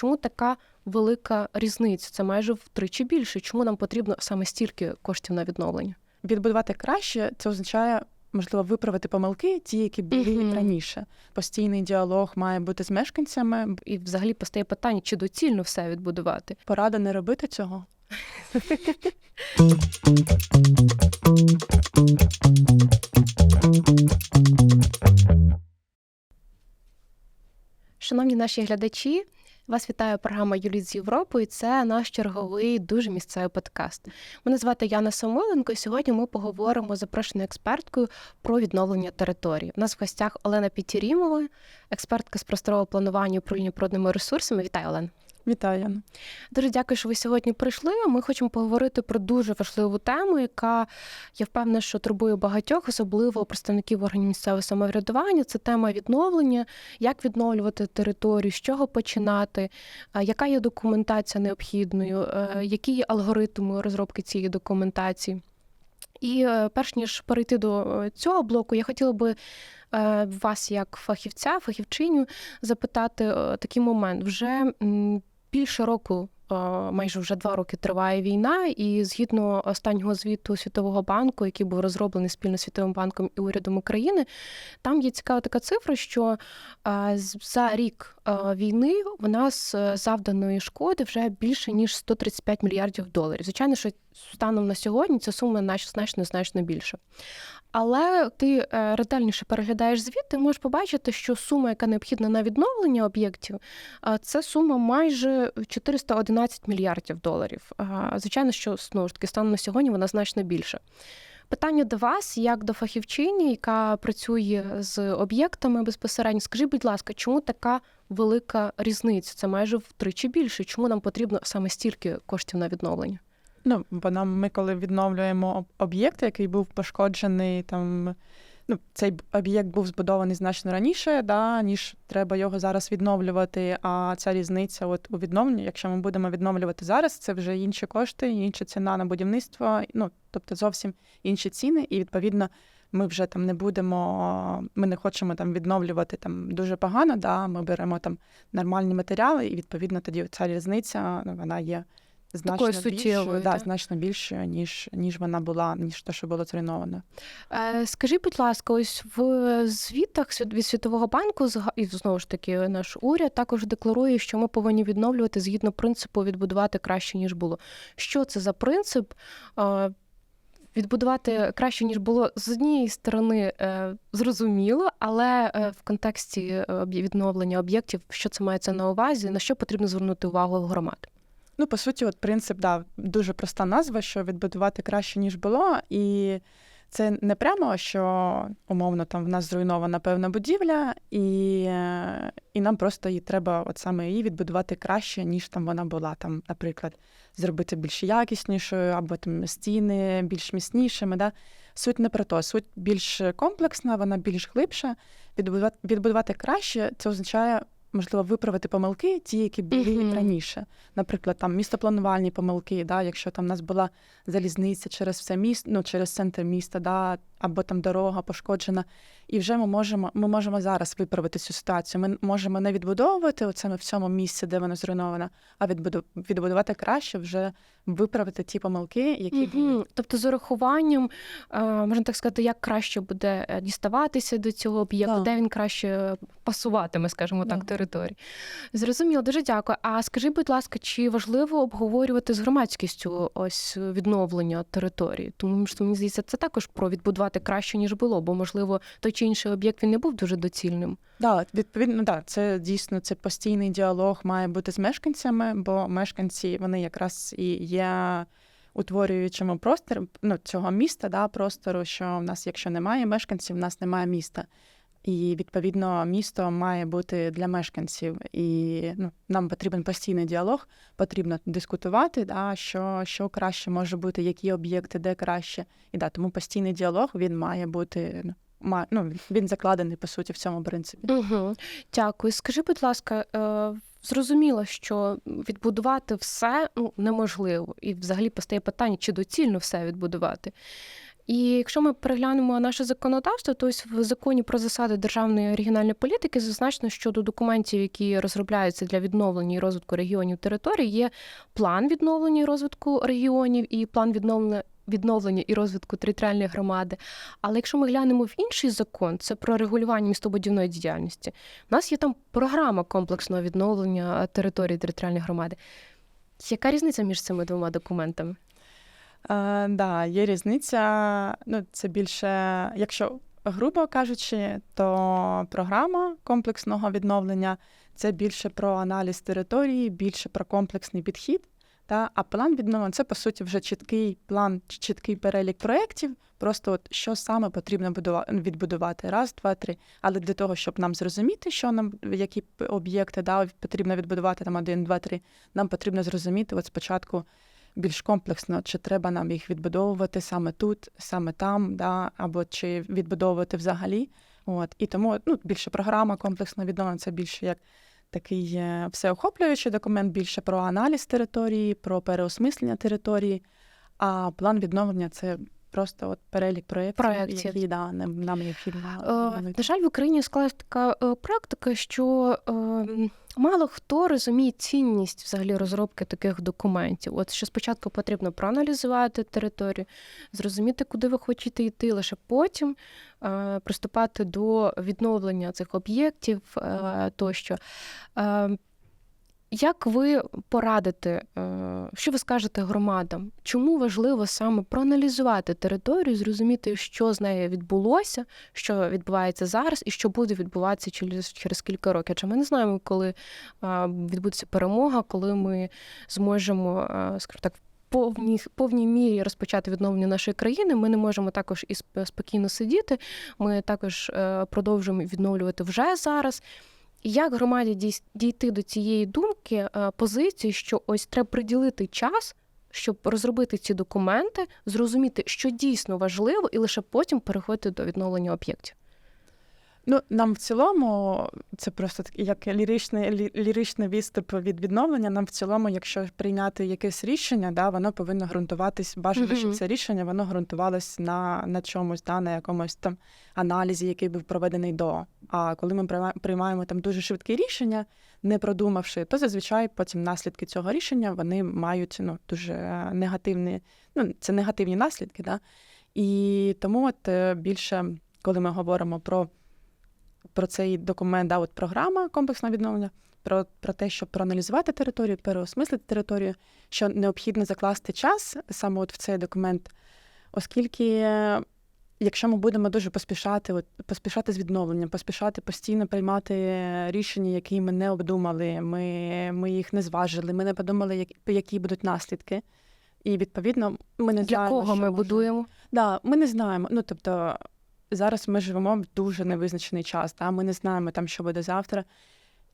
чому така велика різниця? Це майже втричі більше. Чому нам потрібно саме стільки коштів на відновлення? Відбудувати краще це означає, можливо, виправити помилки, ті, які були Мгм. раніше. Постійний діалог має бути з мешканцями. І взагалі постає питання, чи доцільно все відбудувати? Порада не робити цього. Шановні наші глядачі, вас вітає програма Юліт з Європи. Це наш черговий дуже місцевий подкаст. Мене звати Яна Самойленко. і Сьогодні ми поговоримо з запрошеною експерткою про відновлення території. У нас в гостях Олена Пітірімова, експертка з просторового планування управління природними ресурсами. Вітаю, Олена. Вітаю. Дуже дякую, що ви сьогодні прийшли. Ми хочемо поговорити про дуже важливу тему, яка я впевнена, що турбує багатьох, особливо представників органів місцевого самоврядування. Це тема відновлення, як відновлювати територію, з чого починати, яка є документація необхідною, е, які є алгоритми розробки цієї документації. І е, перш ніж перейти до е, цього блоку, я хотіла би вас, як фахівця, фахівчиню, запитати такий момент. Вже більше року, майже вже два роки триває війна, і згідно останнього звіту Світового банку, який був розроблений спільно з Світовим банком і урядом України, там є цікава така цифра, що за рік війни в нас е, завданої шкоди вже більше ніж 135 мільярдів доларів. Звичайно, що станом на сьогодні ця сума нач- значно значно більше. Але ти е, ретельніше переглядаєш звіт, ти можеш побачити, що сума, яка необхідна на відновлення об'єктів, а це сума майже 411 мільярдів доларів. Звичайно, що знову ж таки станом на сьогодні вона значно більша. Питання до вас, як до фахівчині, яка працює з об'єктами безпосередньо. Скажіть, будь ласка, чому така велика різниця? Це майже втричі більше. Чому нам потрібно саме стільки коштів на відновлення? Ну, бо нам ми, коли відновлюємо об'єкт, який був пошкоджений, там ну, цей об'єкт був збудований значно раніше, да, ніж треба його зараз відновлювати. А ця різниця от у відновленні, якщо ми будемо відновлювати зараз, це вже інші кошти, інша ціна на будівництво, ну тобто зовсім інші ціни, і відповідно. Ми вже там не будемо, ми не хочемо там відновлювати там дуже погано. Да, ми беремо там нормальні матеріали, і відповідно тоді ця різниця ну, вона є значно Такою суттєвою, да, так? значно більшою, ніж ніж вона була, ніж те, що було зруйновано. Е, Скажіть, будь ласка, ось в звітах від Світового банку і знову ж таки наш уряд також декларує, що ми повинні відновлювати згідно принципу відбудувати краще ніж було. Що це за принцип? Е, Відбудувати краще ніж було з однієї сторони е, зрозуміло, але е, в контексті е, відновлення об'єктів, що це мається на увазі, на що потрібно звернути увагу громад? Ну, по суті, от принцип, да, дуже проста назва, що відбудувати краще, ніж було. І це не прямо, що умовно там в нас зруйнована певна будівля, і, і нам просто її треба от саме її відбудувати краще, ніж там вона була. Там, наприклад, зробити більш якіснішою, або там стіни більш міцнішими. Да? Суть не про то, суть більш комплексна, вона більш глибша. Відбудувати, відбудувати краще це означає. Можливо, виправити помилки, ті, які були Мгм. раніше. Наприклад, там містопланувальні помилки, да, якщо там у нас була залізниця через все місто, ну через центр міста, да, або там дорога пошкоджена. І вже ми можемо, ми можемо зараз виправити цю ситуацію. Ми можемо не відбудовувати саме в цьому місці, де вона зруйнована, а відбуду- відбудувати краще, вже виправити ті помилки, які. Мгм. Тобто з урахуванням, е, можна так сказати, як краще буде е, діставатися до цього об'єкту, Да. де він краще пасуватиме, скажімо так, Да. території. Зрозуміло, дуже дякую. А скажи, будь ласка, чи важливо обговорювати з громадськістю ось відновлення території? Тому що мені здається, це також про відбудувати краще ніж було, бо можливо той чи інший об'єкт він не був дуже доцільним. Да, відповідно, да, це дійсно це постійний діалог має бути з мешканцями, бо мешканці вони якраз і є утворюючими простір ну, цього міста, да, простору, що в нас, якщо немає мешканців, в нас немає міста. І відповідно місто має бути для мешканців. І ну, нам потрібен постійний діалог, потрібно дискутувати, да, що, що краще може бути, які об'єкти, де краще. І да, тому постійний діалог він має бути ну, ну, він закладений по суті в цьому принципі. Угу. Дякую. Скажи, будь ласка, е, зрозуміло, що відбудувати все ну, неможливо, і взагалі постає питання, чи доцільно все відбудувати. І якщо ми переглянемо наше законодавство, то ось в законі про засади державної регіональної політики зазначено, що до документів, які розробляються для відновлення і розвитку регіонів територій, є план відновлення і розвитку регіонів і план відновлення. Відновлення і розвитку територіальної громади. Але якщо ми глянемо в інший закон, це про регулювання містобудівної діяльності. У нас є там програма комплексного відновлення території територіальної громади. Яка різниця між цими двома документами? Е, да, є різниця. Ну, це більше, якщо грубо кажучи, то програма комплексного відновлення це більше про аналіз території, більше про комплексний підхід. Та, а план відновлення це по суті вже чіткий план, чіткий перелік проєктів. Просто от що саме потрібно відбудувати. Раз, два, три. Але для того, щоб нам зрозуміти, що нам які об'єкти да, потрібно відбудувати там один, два, три, нам потрібно зрозуміти от спочатку більш комплексно, чи треба нам їх відбудовувати саме тут, саме там, да, або чи відбудовувати взагалі. От. І тому ну, більше програма комплексно відновлення це більше як такий е, всеохоплюючий документ, більше про аналіз території, про переосмислення території. А план відновлення це просто от перелік проєктів, Проєктів. які да, нам, нам необхідно. Е. На жаль, в Україні склалась така е, практика, що е, мало хто розуміє цінність взагалі розробки таких документів. От що спочатку потрібно проаналізувати територію, зрозуміти, куди ви хочете йти, лише потім е, приступати до відновлення цих об'єктів е, тощо. Е, як ви порадите, е, що ви скажете громадам? Чому важливо саме проаналізувати територію, зрозуміти, що з нею відбулося, що відбувається зараз, і що буде відбуватися через, через кілька років? Адже ми не знаємо, коли е, відбудеться перемога, коли ми зможемо, е, скажімо так, повній, повній мірі розпочати відновлення нашої країни. Ми не можемо також і спокійно сидіти. Ми також продовжуємо відновлювати вже зараз. Як громаді дійти до цієї думки, е, позиції, що ось треба приділити час, щоб розробити ці документи, зрозуміти, що дійсно важливо, і лише потім переходити до відновлення об'єктів. Ну, нам в цілому, це просто як ліричний, лі- ліричний відступ від відновлення. Нам в цілому, якщо прийняти якесь рішення, да, воно повинно ґрунтуватись. Бажано, Мгм. щоб це рішення воно ґрунтувалось на, на чомусь, да, на якомусь там аналізі, який був проведений до. А коли ми прийма- приймаємо там дуже швидке рішення, не продумавши, то зазвичай потім наслідки цього рішення вони мають ну, дуже негативні, ну, це негативні наслідки. Да? І тому от е, більше, коли ми говоримо про про цей документ, да, от програма комплексного відновлення, про, про те, щоб проаналізувати територію, переосмислити територію, що необхідно закласти час саме от в цей документ, оскільки. Якщо ми будемо дуже поспішати, от, поспішати з відновленням, поспішати постійно приймати рішення, які ми не обдумали, ми, ми їх не зважили, ми не подумали, як, які будуть наслідки. І відповідно ми не Для знаємо, кого що ми може- будуємо? Да, ми не знаємо. Ну тобто зараз ми живемо в дуже невизначений час. Да? Ми не знаємо там, що буде завтра.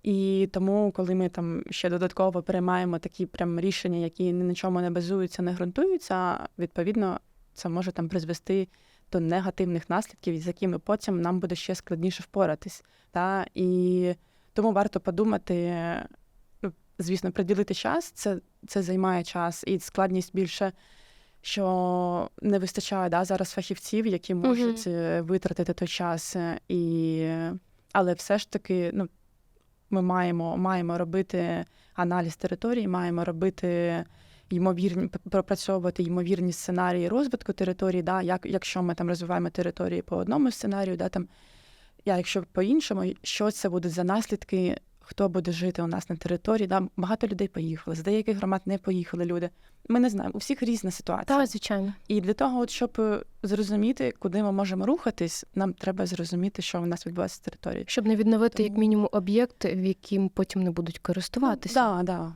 І тому, коли ми там ще додатково приймаємо такі прям рішення, які ні на чому не базуються, не ґрунтуються, відповідно, це може там призвести до негативних наслідків, з якими потім нам буде ще складніше впоратись. Та? І тому варто подумати, ну, звісно, приділити час, це, це займає час, і складність більше що не вистачає да, зараз фахівців, які можуть е, витратити той час. е, І... Але все ж таки, ну, ми маємо, маємо робити аналіз території, маємо робити ймовірні, пропрацьовувати ймовірні сценарії розвитку території, да, як, якщо ми там розвиваємо території по одному сценарію, да, там, я, якщо по-іншому, що це будуть за наслідки, хто буде жити у нас на території. Да? Багато людей поїхали, з деяких громад не поїхали люди. Ми не знаємо, у всіх різна ситуація. Так, звичайно. І для того, от, щоб е, зрозуміти, куди ми можемо рухатись, нам треба зрозуміти, що в нас відбувається з території. Щоб не відновити, як мінімум, об'єкт, в яким потім не будуть користуватися. Да, да.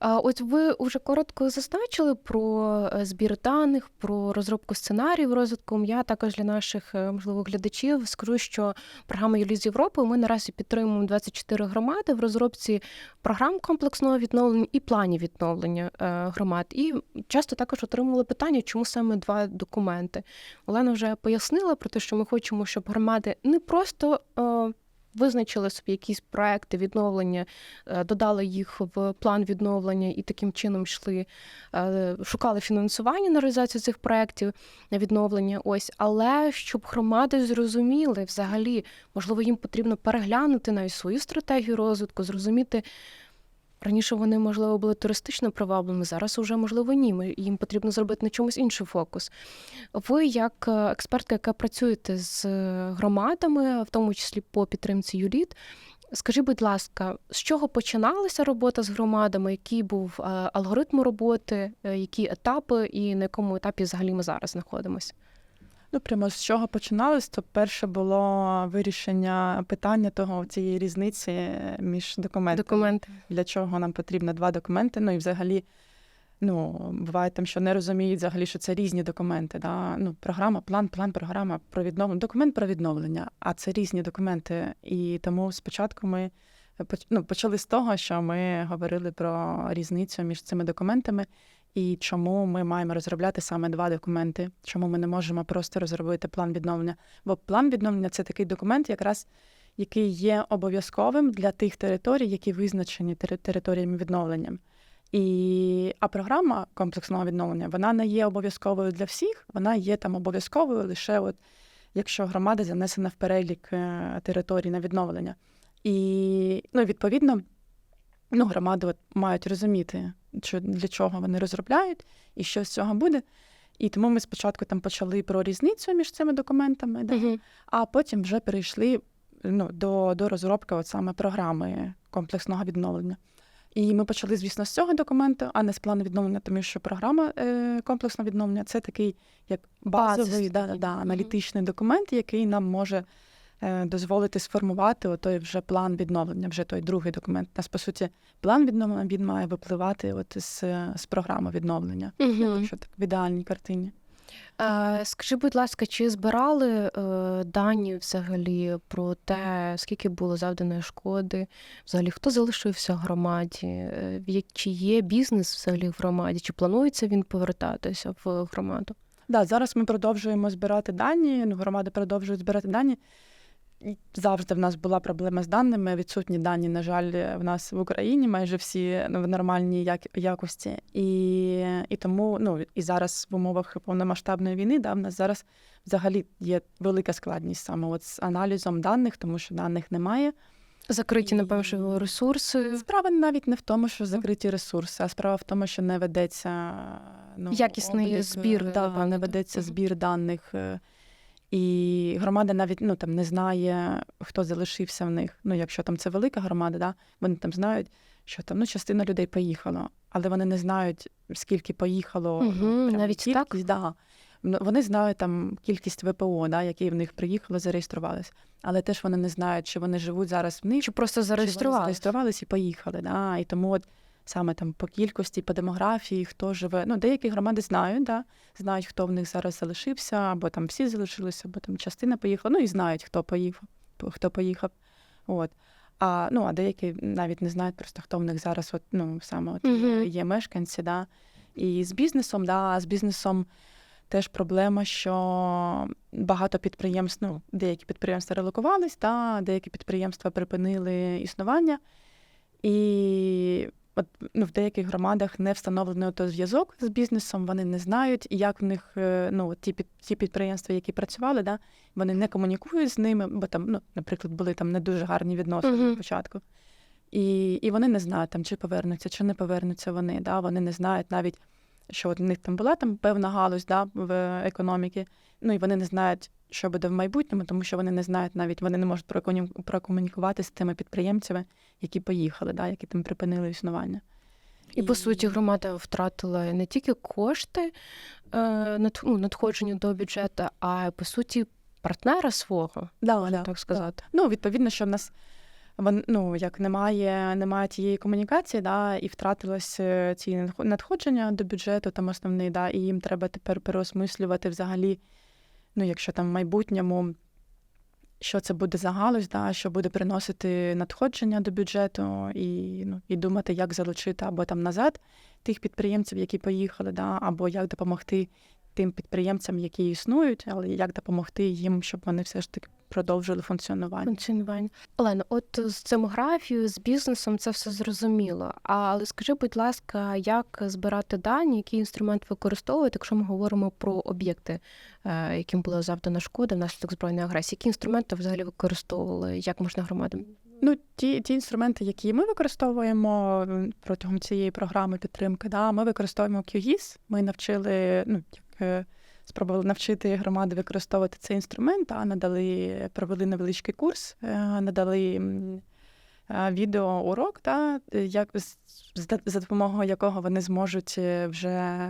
От ви вже коротко зазначили про е, збір даних, про розробку сценаріїв розвитку. Я також для наших е, можливо глядачів скажу, що програма Юлі з Європи ми наразі підтримуємо 24 громади в розробці програм комплексного відновлення і планів відновлення е, громад. І часто також отримували питання, чому саме два документи. Олена вже пояснила про те, що ми хочемо, щоб громади не просто. Визначили собі якісь проекти відновлення, е, додали їх в план відновлення і таким чином йшли, е, шукали фінансування на реалізацію цих проєктів на відновлення. Ось, але щоб громади зрозуміли взагалі, можливо, їм потрібно переглянути навіть свою стратегію розвитку, зрозуміти. Раніше вони, можливо, були туристично приваблені, зараз уже, можливо, ні. Їм потрібно зробити на чомусь інший фокус. Ви, як е, експертка, яка працюєте з е, громадами, в тому числі по підтримці ЮЛІТ, скажіть, будь ласка, з чого починалася робота з громадами? Який був е, алгоритм роботи, які етапи, і на якому етапі взагалі ми зараз знаходимося? Ну, прямо з чого починалось, то перше було вирішення питання того цієї різниці між документами. Документи. Для чого нам потрібно два документи. Ну і взагалі, ну, буває там, що не розуміють взагалі, що це різні документи. Да? Ну, програма, план, план, програма про відновлення, документ про відновлення, а це різні документи. І тому спочатку ми поч- ну, почали з того, що ми говорили про різницю між цими документами. І чому ми маємо розробляти саме два документи? Чому ми не можемо просто розробити план відновлення? Бо план відновлення це такий документ, якраз який є обов'язковим для тих територій, які визначені тери- територіями відновлення. І, а програма комплексного відновлення вона не є обов'язковою для всіх, вона є там обов'язковою лише от, якщо громада занесена в перелік е, територій на відновлення. І ну, відповідно, ну, громади от мають розуміти, що, для чого вони розробляють і що з цього буде. І тому ми спочатку там почали про різницю між цими документами, да, Угу. а потім вже перейшли ну, до, до розробки от саме програми комплексного відновлення. І ми почали, звісно, з цього документу, а не з плану відновлення, тому що програма е, комплексного відновлення це такий як базовий Базис да, да, да, аналітичний документ, який нам може дозволити сформувати той вже план відновлення, вже той другий документ. У нас, по суті, план відновлення він має випливати от з, з програми відновлення, Угу. що так в ідеальній картині. Е, Скажи, будь ласка, чи збирали е, дані взагалі про те, скільки було завданої шкоди? Взагалі, хто залишився в громаді? Е, Чи є бізнес взагалі в громаді? Чи планується він повертатися в громаду? Да, зараз ми продовжуємо збирати дані. Ну, громади продовжують збирати дані. Завжди в нас була проблема з даними. Відсутні дані, на жаль, в нас в Україні майже всі в нормальній як- якості. І, і тому, ну і зараз в умовах повномасштабної війни, да, в нас зараз взагалі є велика складність саме от з аналізом даних, тому що даних немає. Закриті, напевно, ресурси, Справа навіть не в тому, що закриті ресурси, а справа в тому, що не ведеться ну, Якісний облік, збір, е, да, не ведеться збір даних. І громада навіть ну, там, не знає, хто залишився в них. Ну, якщо там це велика громада, да, вони там знають, що там ну, частина людей поїхала, але вони не знають, скільки поїхало. Прям навіть кількість, так? Да. Ну, Вони знають там кількість ВПО, да, які в них приїхали, зареєструвалися. Але теж вони не знають, чи вони живуть зараз в них, чи просто чи вони зареєстрували? зареєструвались і поїхали. Да? І тому от саме там по кількості, по демографії, хто живе. Ну, деякі громади знають, да? знають, хто в них зараз залишився, або там всі залишилися, або там частина поїхала. Ну і знають, хто поїхав, хто поїхав. От. А, ну, а деякі навіть не знають просто, хто в них зараз от, ну, саме от, Мгм. є мешканці. Да? І з бізнесом, да, з бізнесом теж проблема, що багато підприємств, ну, деякі підприємства релокувались, та деякі підприємства припинили існування. І от, ну, в деяких громадах не встановлений ото зв'язок з бізнесом, вони не знають, як в них е, ну, ті, під, ті підприємства, які працювали, да, вони не комунікують з ними, бо там, ну, наприклад, були там не дуже гарні відносини Мгм. на початку. І, і вони не знають, там, чи повернуться, чи не повернуться вони. Да? Вони не знають навіть, що от у них там була там певна галузь да, в економіці, ну і вони не знають, що буде в майбутньому, тому що вони не знають навіть, вони не можуть прокомунікувати з тими підприємцями, які поїхали, да, які там припинили існування. І по суті, громада втратила не тільки кошти е, ну, надходження до бюджету, а по суті партнера свого, да, да, так сказати. Ну, відповідно, що в нас ну, як немає, немає тієї комунікації, да, і втратилось е, ці надхо- надходження до бюджету, там основний, да, і їм треба тепер переосмислювати взагалі, ну, якщо там в майбутньому, що це буде за галузь, да, що буде приносити надходження до бюджету, і, ну, і думати, як залучити або там назад тих підприємців, які поїхали, да, або як допомогти тим підприємцям, які існують, але як допомогти їм, щоб вони все ж таки продовжили функціонування. Функціонування. Олена, от з демографією, з бізнесом це все зрозуміло. Але скажи, будь ласка, як збирати дані, який інструмент використовувати, якщо ми говоримо про об'єкти, е, яким була завдана шкода внаслідок збройної агресії? Які інструменти взагалі використовували? Як можна громадам? Ну, ті, ті інструменти, які ми використовуємо протягом цієї програми підтримки, да, ми використовуємо QGIS. Ми навчили, ну як е, спробували навчити громади використовувати цей інструмент, а надали, провели невеличкий курс, е, надали е, відеоурок, да, е, як за допомогою якого вони зможуть вже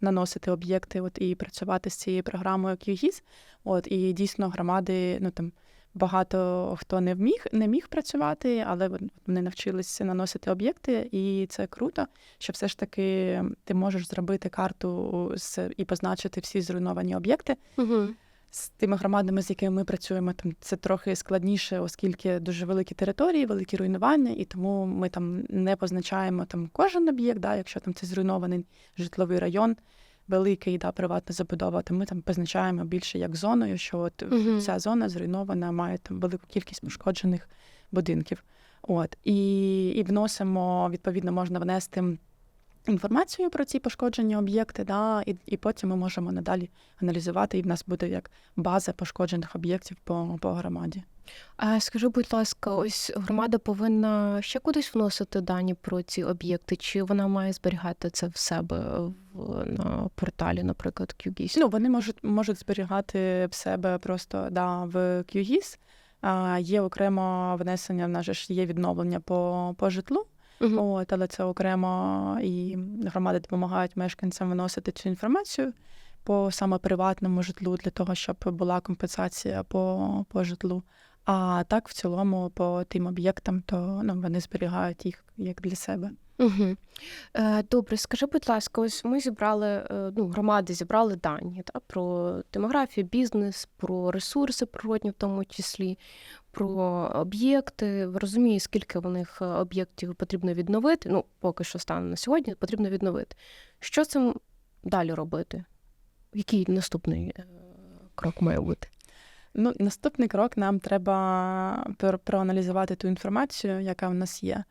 наносити об'єкти от, і працювати з цією програмою QGIS. От, і дійсно громади, ну там багато хто не вміг, не міг працювати, але вони навчилися наносити об'єкти, і це круто, що все ж таки ти можеш зробити карту з і позначити всі зруйновані об'єкти. Угу. З тими громадами, з якими ми працюємо, там це трохи складніше, оскільки дуже великі території, великі руйнування, і тому ми там не позначаємо там кожен об'єкт, да, якщо там це зруйнований житловий район, великий, да, приватна забудова, то ми там позначаємо більше як зоною, що от угу. ця зона зруйнована, має там велику кількість пошкоджених будинків. От і, і вносимо, відповідно, можна внести інформацію про ці пошкоджені об'єкти, да, і, і потім ми можемо надалі аналізувати, і в нас буде як база пошкоджених об'єктів по, по громаді. А скажи, будь ласка, ось громада повинна ще кудись вносити дані про ці об'єкти, чи вона має зберігати це в себе в, на порталі, наприклад, QGIS? Ну, вони можуть, можуть зберігати в себе просто да, в QGIS. А, є окремо внесення, в нас ж є відновлення по, по житлу. Мгм. От, але це окремо і громади допомагають мешканцям виносити цю інформацію по саме приватному житлу для того, щоб була компенсація по, по житлу. А так, в цілому, по тим об'єктам, то ну, вони зберігають їх як для себе. Угу. Добре, скажи, будь ласка, ось ми зібрали, е, ну, громади зібрали дані та, про демографію, бізнес, про ресурси природні, в тому числі, про об'єкти. Розумію, скільки в них е, об'єктів потрібно відновити. Ну, поки що стане на сьогодні потрібно відновити. Що цим далі робити? Який наступний е, крок має бути? Ну, наступний крок нам треба проаналізувати ту інформацію, яка в нас є.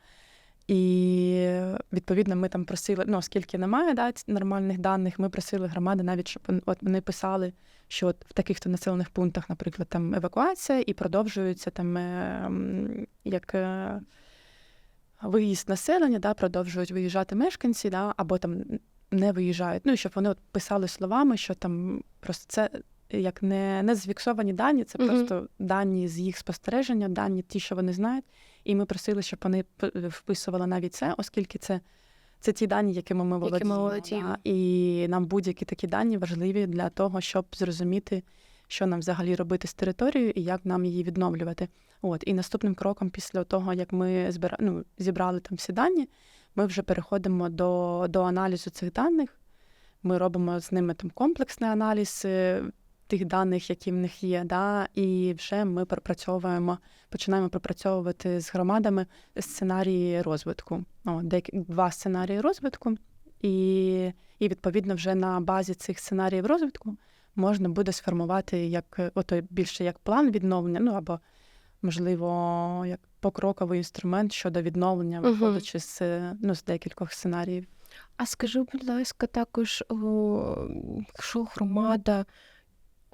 І відповідно ми там просили, ну оскільки немає да, нормальних даних, ми просили громади навіть, щоб от вони писали, що от в таких-то населених пунктах, наприклад, там евакуація, і продовжується там е, як е, виїзд населення, да, продовжують виїжджати мешканці, да, або там не виїжджають. Ну, і щоб вони от писали словами, що там просто це як не, не зафіксовані дані, це Мгм. просто дані з їх спостереження, дані ті, що вони знають. І ми просили, щоб вони п- вписували навіть це, оскільки це, це ті дані, якими ми володіємо. володіємо. да. І нам будь-які такі дані важливі для того, щоб зрозуміти, що нам взагалі робити з територією і як нам її відновлювати. От і наступним кроком, після того, як ми збира... ну, зібрали там всі дані, ми вже переходимо до, до аналізу цих даних. Ми робимо з ними там комплексний аналіз е, тих даних, які в них є, да, і вже ми пропрацьовуємо, починаємо пропрацьовувати з громадами сценарії розвитку. О, два сценарії розвитку, і, і відповідно вже на базі цих сценаріїв розвитку можна буде сформувати як ото більше як план відновлення, ну або можливо як покроковий інструмент щодо відновлення, Мгм. виходячи з ну з декількох сценаріїв. А скажи, будь ласка, також, о, якщо громада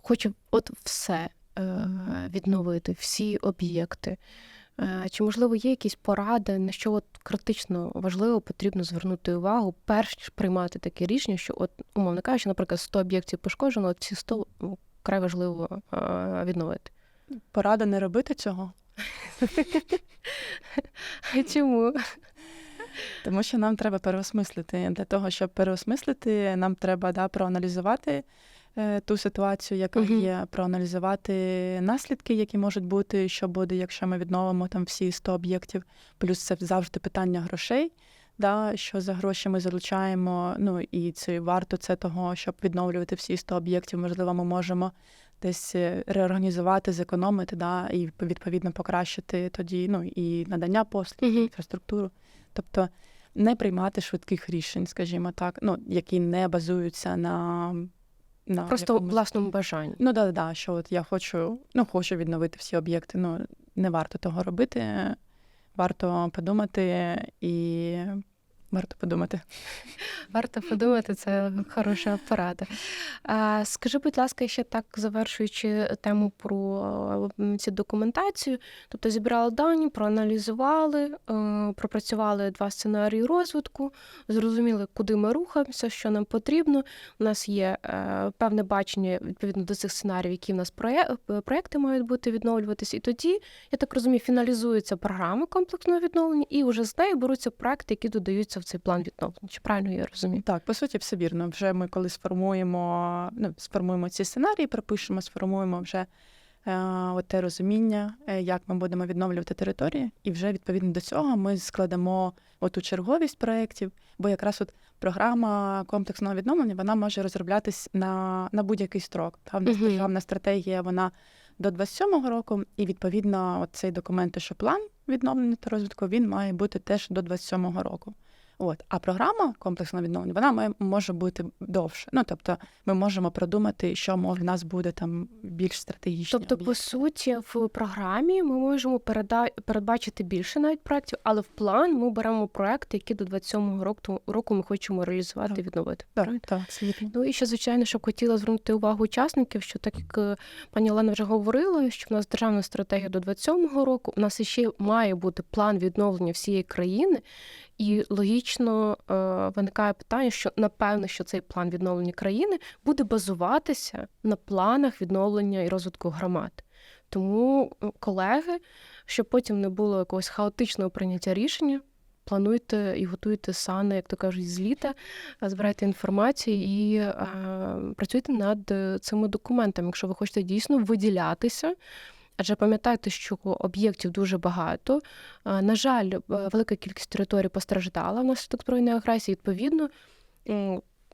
хоче от все е, відновити, всі об'єкти, е, чи можливо є якісь поради, на що от критично важливо потрібно звернути увагу, перш ніж приймати таке рішення, що, от, умовно кажучи, наприклад, 100 об'єктів пошкоджено, от ці 100 ну, край важливо е, відновити. Порада не робити цього, Чому? Тому що нам треба переосмислити. Для того, щоб переосмислити, нам треба да, проаналізувати ту ситуацію, яка Мгм. є, проаналізувати наслідки, які можуть бути, що буде, якщо ми відновимо там всі 100 об'єктів. Плюс це завжди питання грошей. Да, що за гроші ми залучаємо, ну і це варто це того, щоб відновлювати всі 100 об'єктів. Можливо, ми можемо десь е, реорганізувати, зекономити, да, і відповідно покращити тоді ну, і надання послуг, і Мгм. інфраструктуру. Тобто не приймати швидких рішень, скажімо так, ну, які не базуються на на Просто якомусь- власному бажанні. Ну да, да, що от я хочу, ну хочу відновити всі об'єкти. Ну не варто того робити. Варто подумати і варто подумати. Варто подумати, це хороша порада. Скажи, будь ласка, ще так завершуючи тему про цю документацію, тобто зібрали дані, проаналізували, е, пропрацювали два сценарії розвитку, зрозуміли, куди ми рухаємося, що нам потрібно. У нас є е, певне бачення відповідно до цих сценаріїв, які в нас проекти мають бути відновлюватися. І тоді, я так розумію, фіналізується програма комплексного відновлення, і вже з нею беруться проекти, які додаються в цей план відновлення. Чи правильно я розумію? Так, по суті, все вірно. Вже ми коли сформуємо, ну, сформуємо ці сценарії, пропишемо, сформуємо вже е, от те розуміння, е, як ми будемо відновлювати території, і вже відповідно до цього ми складемо оту черговість проєктів, бо якраз от програма комплексного відновлення вона може розроблятись на, на будь-який строк. Та в нас державна стратегія вона до 27-го року, і відповідно от цей документ, що план відновлення та розвитку, він має бути теж до 27-го року. От, а програма комплексного відновлення вона має, може бути довше. Ну тобто, ми можемо продумати, що може в нас буде там більш стратегічно. Тобто, по суті, в програмі ми можемо переда... передбачити більше навіть проєктів, але в план ми беремо проекти, які до 27-го року, року ми хочемо реалізувати і Так. відновити. так, так. Ну і ще, звичайно, щоб хотіла звернути увагу учасників, що так як е, пані Олена вже говорила, що в нас державна стратегія до 27-го року, у нас ще має бути план відновлення всієї країни, і логічно е, виникає питання, що напевно, що цей план відновлення країни буде базуватися на планах відновлення і розвитку громад. Тому, е, колеги, щоб потім не було якогось хаотичного прийняття рішення. Плануйте і готуйте сани, як то кажуть, з літа, е, збирайте інформацію і е, працюйте над е, цими документами, якщо ви хочете дійсно виділятися. Адже пам'ятайте, що об'єктів дуже багато. На жаль, велика кількість територій постраждала внаслідок збройної агресії. Відповідно,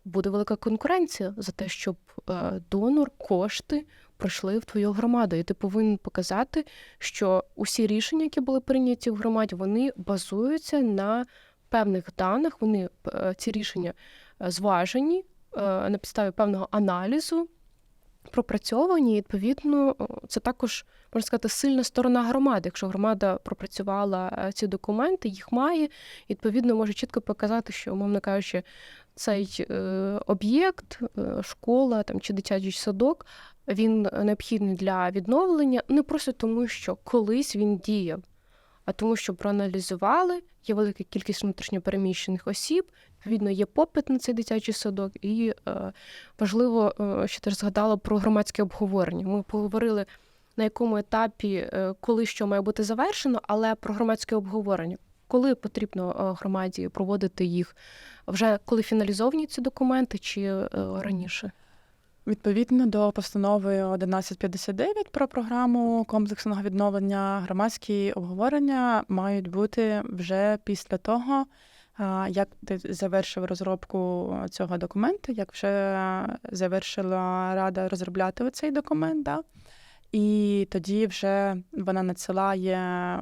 буде велика конкуренція за те, щоб е, донор, кошти пройшли в твою громаду. І ти повинен показати, що усі рішення, які були прийняті в громаді, вони базуються на певних даних. Вони е, ці рішення е, зважені на підставі певного аналізу. Пропрацьовані, і відповідно, це також можна сказати сильна сторона громади. Якщо громада пропрацювала е, ці документи, їх має, відповідно, може чітко показати, що, умовно кажучи, цей е, об'єкт, е, школа там чи дитячий садок, він необхідний для відновлення не просто тому, що колись він діяв, а тому, що проаналізували, є велика кількість внутрішньопереміщених осіб, відповідно, є попит на цей дитячий садок, і е, важливо, е, що ти ж згадала про громадське обговорення. Ми поговорили на якому етапі, е, коли що має бути завершено, але про громадське обговорення. Коли потрібно е, громаді проводити їх вже коли фіналізовані ці документи, чи е, раніше? Відповідно до постанови 1159 про програму комплексного відновлення, громадські обговорення мають бути вже після того, як ти завершив розробку цього документу, як вже завершила рада розробляти цей документ. Да? І тоді вже вона надсилає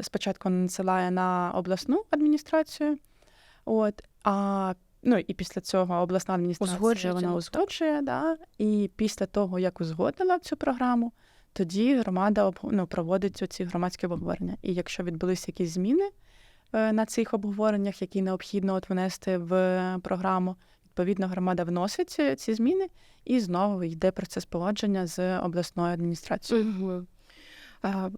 спочатку надсилає на обласну адміністрацію. От, а ну і після цього обласна адміністрація Узгоджує вона узгоджує, да, і після того, як узгодила цю програму, тоді громада ну, проводить ці громадські обговорення. І якщо відбулися якісь зміни е, на цих обговореннях, які необхідно от внести в програму, відповідно, громада вносить ці- ці зміни і знову йде процес погодження з обласною адміністрацією. Угу.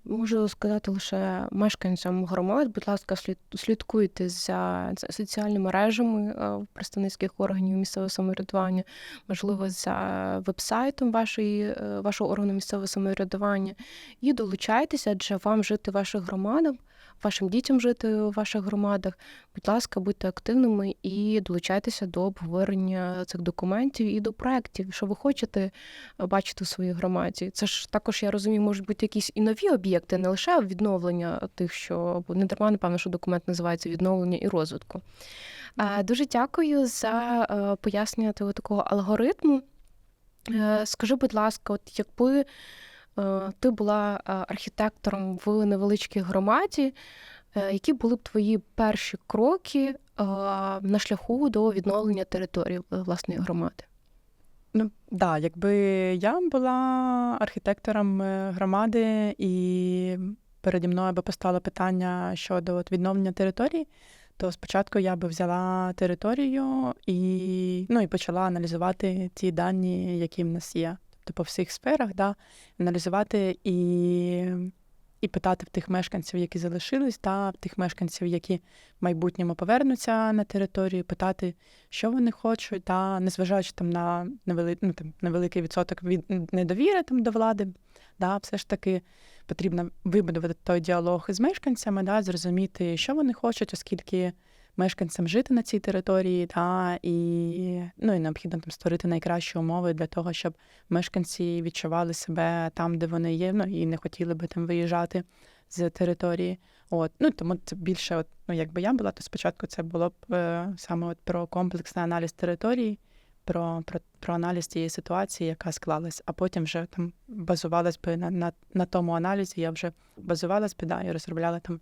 Можу сказати лише мешканцям громад, будь ласка, слід, слідкуйте за соціальними мережами е, представницьких органів місцевого самоврядування, можливо, за вебсайтом вашої, е, вашого органу місцевого самоврядування, і долучайтеся, адже вам жити ваших громадах, вашим дітям жити в ваших громадах. Будь ласка, будьте активними і долучайтеся до обговорення цих документів і до проєктів, що ви хочете бачити у своїй громаді. Це ж також, я розумію, можуть бути якісь і нові об'єкти, не лише відновлення тих, що бо не дарма, напевно, що документ називається відновлення і розвитку. Е, Дуже дякую за е, пояснення того такого алгоритму. Е, Скажи, будь ласка, от якби е, ти була е, архітектором в невеличкій громаді, е, які були б твої перші кроки е, на шляху до відновлення території е, власної громади? Ну, да, якби я була архітектором е, громади, і переді мною би постало питання щодо відновлення території, то спочатку я би взяла територію і, ну, і почала аналізувати ті дані, які в нас є. Тобто по всіх сферах, да, аналізувати і, і питати в тих мешканців, які залишились, та в тих мешканців, які в майбутньому повернуться на територію, питати, що вони хочуть, та незважаючи там на невели... ну, там, невеликий відсоток від недовіри там, до влади, да, все ж таки потрібно вибудувати той діалог із мешканцями, да, зрозуміти, що вони хочуть, оскільки мешканцям жити на цій території, та, і, ну, і необхідно там створити найкращі умови для того, щоб мешканці відчували себе там, де вони є, ну, і не хотіли би там виїжджати з території. От, ну тому це більше, от, ну якби я була, то спочатку це було б е, саме от про комплексний аналіз території, про, про, про аналіз тієї ситуації, яка склалась, а потім вже там базувалась би на, на, на тому аналізі, я вже базувалась би, да, і розробляла там,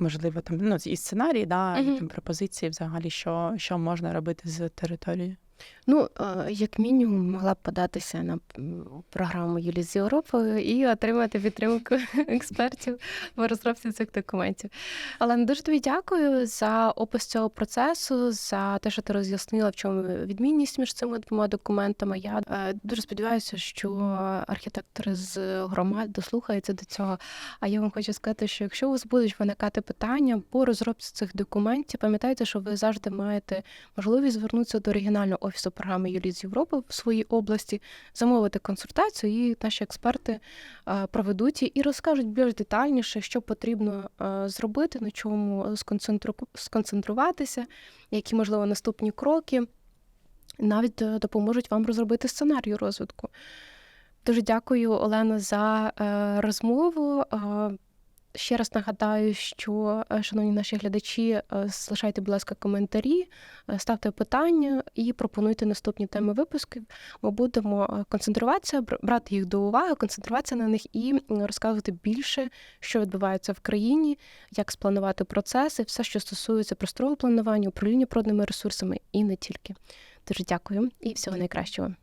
можливо, там ну, і сценарії, да, і Мгм. там пропозиції взагалі, що, що можна робити з територією. Ну, е, як мінімум, могла б податися на програму Юлі з Європою і отримати підтримку експертів в розробці цих документів. Але дуже тобі дякую за опис цього процесу, за те, що ти роз'яснила, в чому відмінність між цими двома документами. Я е, дуже сподіваюся, що архітектори з громад дослухаються до цього. А я вам хочу сказати, що якщо у вас будуть виникати питання по розробці цих документів, пам'ятайте, що ви завжди маєте можливість звернутися до оригінального офісу програми Юлії з Європи в своїй області, замовити консультацію, і наші експерти проведуть і розкажуть більш детальніше, що потрібно зробити, на чому сконцентруватися, які можливо наступні кроки. Навіть е, допоможуть вам розробити сценарій розвитку. Дуже дякую, Олена, за е, розмову. Ще раз нагадаю, що, е, шановні наші глядачі, е, залишайте, будь ласка, коментарі, е, ставте питання і пропонуйте наступні теми випусків. Ми будемо концентруватися, бр- брати їх до уваги, концентруватися на них і розказувати більше, що відбувається в країні, як спланувати процеси, все, що стосується просторового планування, управління природними ресурсами і не тільки. Дуже дякую і всього найкращого.